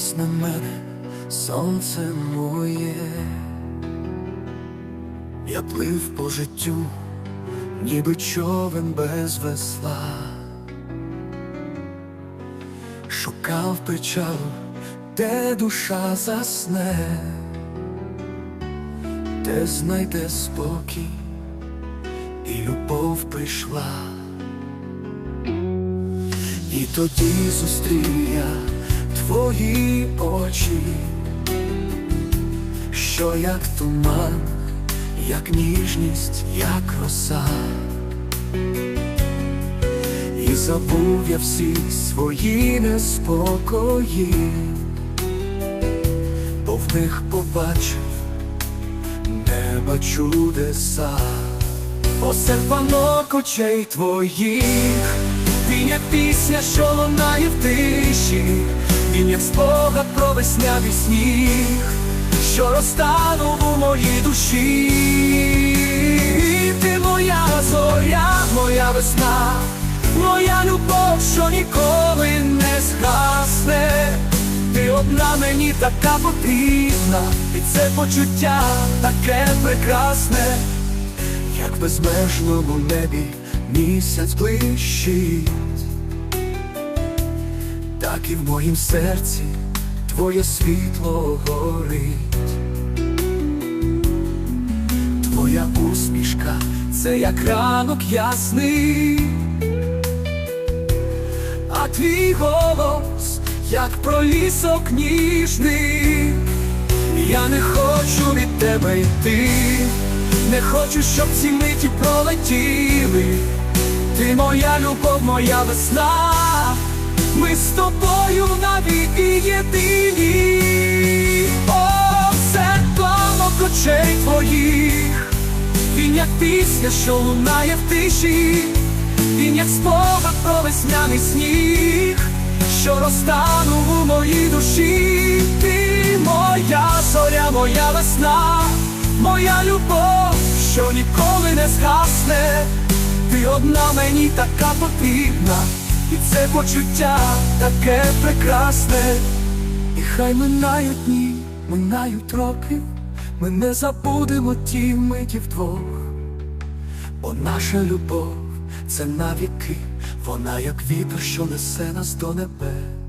Дивись на мене, сонце моє, я плив по життю, ніби човен без весла, шукав печаль, де душа засне, де знайде спокій, і любов прийшла. І тоді зустрів я твої очі, що як туман, як ніжність, як роса. І забув я всі свої неспокої, бо в них побачив неба чудеса. Осерпанок очей твоїх, як пісня, що лунає в тиші, він як спогад про веснявий сніг, що розтанув у моїй душі. Ти моя зоря, моя весна, моя любов, що ніколи не згасне. Ти одна мені така потрібна, і це почуття таке прекрасне. Як в безмежному небі місяць блищить, так і в моїм серці твоє світло горить, твоя усмішка це як ранок ясний, а твій голос, як пролісок ніжний. Я не хочу від тебе йти, не хочу, щоб ці миті пролетіли. Ти моя любов, моя весна, ми з тобою навіки єдині. О, сердомо очей твоїх, він як пісня, що лунає в тиші, він як спогад про весняний сніг, що розтанув у моїй душі. Ти моя зоря, моя весна, моя любов, що ніколи не згасне. Ти одна мені така потрібна, і це почуття таке прекрасне. І хай минають дні, минають роки, ми не забудемо ті миті вдвох. Бо наша любов це навіки, вона як вітер, що несе нас до небес.